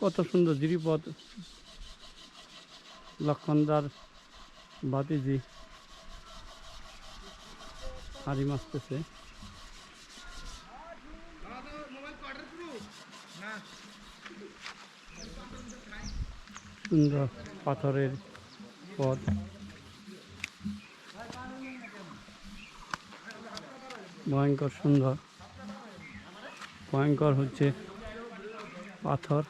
কত সুন্দর গিরিপথ লক্ষণদার বাতিজি হাড়ি মাছতেছে সুন্দর পাথরের পথ। ভয়ঙ্কর সুন্দর। ভয়ঙ্কর হচ্ছে পাথর।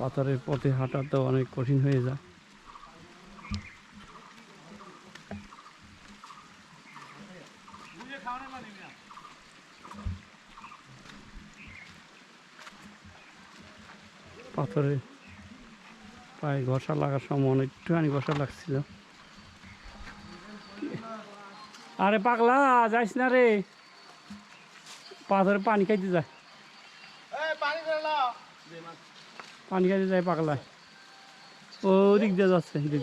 পাথরের পথে হাঁটা তো অনেক কঠিন হয়ে যায়। পাথরে পায়ে ঘষা লাগার সময় অনেকটুখানি ঘষা লাগছিল। আরে পাগলা, যাইস না রে। পাথরে পানি খাইতে যায় পানি পানি খাইতে যায় পাগলায় ও দিক দিয়ে যাচ্ছে দিদি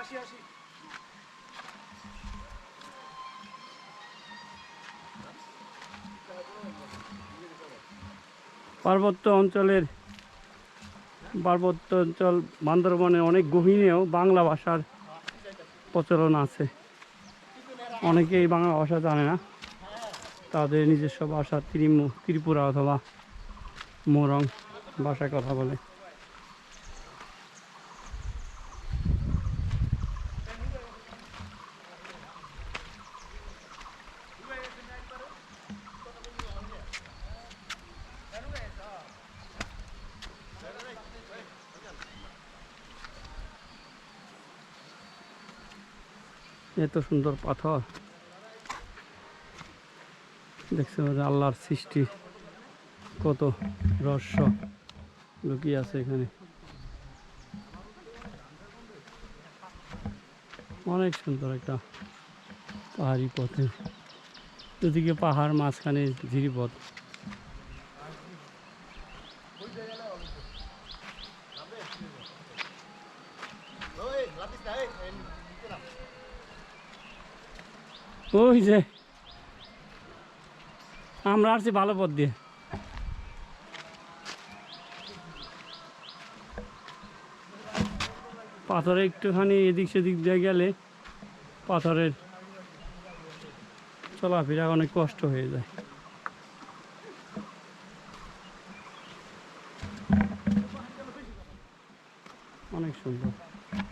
আসি আসি। পার্বত্য অঞ্চলের পার্বত্য অঞ্চল বান্দরবনে অনেক গভীরেও বাংলা ভাষার প্রচলন আছে। অনেকেই বাংলা ভাষা জানে না। তাদের নিজস্ব ভাষা ত্রিপুরা অথবা মোরং ভাষায় কথা বলে। এত সুন্দর পাথর। দেখছ আল্লাহর সৃষ্টি, কত রহস্য লুকিয়ে আছে এখানে। অনেক সুন্দর একটা পাহাড়ি পথে। দুদিকে পাহাড়, মাঝখানে ঝিরিপথ। ওই যে। আমরা আসছি ভালো পথ দিয়ে। পাথরে একটুখানি এদিক সেদিক দিয়ে গেলে পাথরের চলাফেরা অনেক কষ্ট হয়ে যায়। অনেক সুন্দর ছে, এই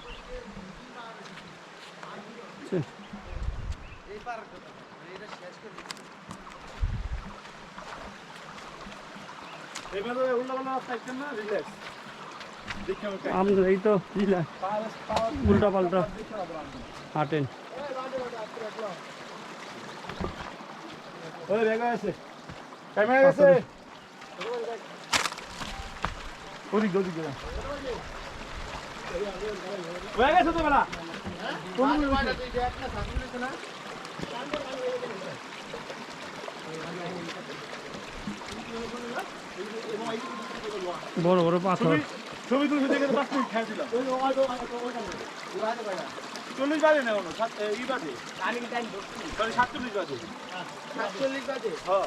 পার কথা এটা শেষ করে এবারে উল্লাপাল্লা থাকছেন না রিল্যাক্স দেখে আমাকে আমরা এই তো উল্টা পাল্টা। হাঁটেন। ওদিক ওদিক। হয়ে গেছে তো বেলা। বড় বড় পাথর। ছবি তুলতে দেখে পাঁচ মিনিট খেয়ে দিলাম। চল্লিশ বাজে না কোনো? সাত ই বাজে। সরি সাতচল্লিশ বাজে। সাতচল্লিশ বাজে? হ্যাঁ।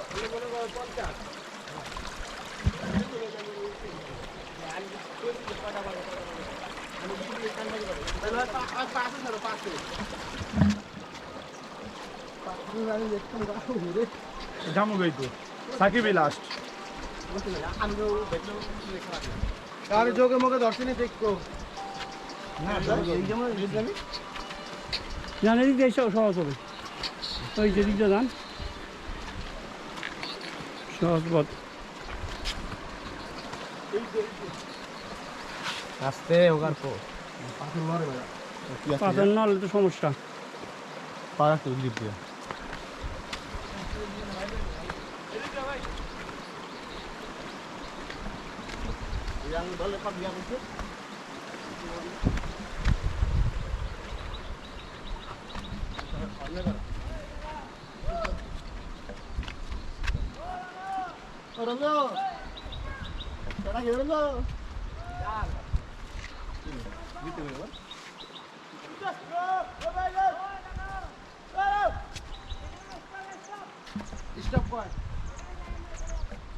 জামু গই তো সাকিবই লাস্ট কার যোগে মোকে দর্শনে জান এদিক দিয়ে সহ- সহজ হবে। ওই যে দিকটা যান সহজ পথ। আস্তে ওগার পো পাথর নলে তো সমস্যা পা রাখতে গ্রিপ দিয়ে yang balik kan dia mungkin Orang lo, orang lo, orang lo.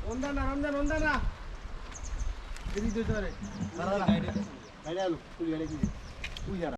Onda না ওন্দা ওন্দা না এদিক ধরে দাঁড়া গাড়ি আলু তুই গাড়ি তুই যারা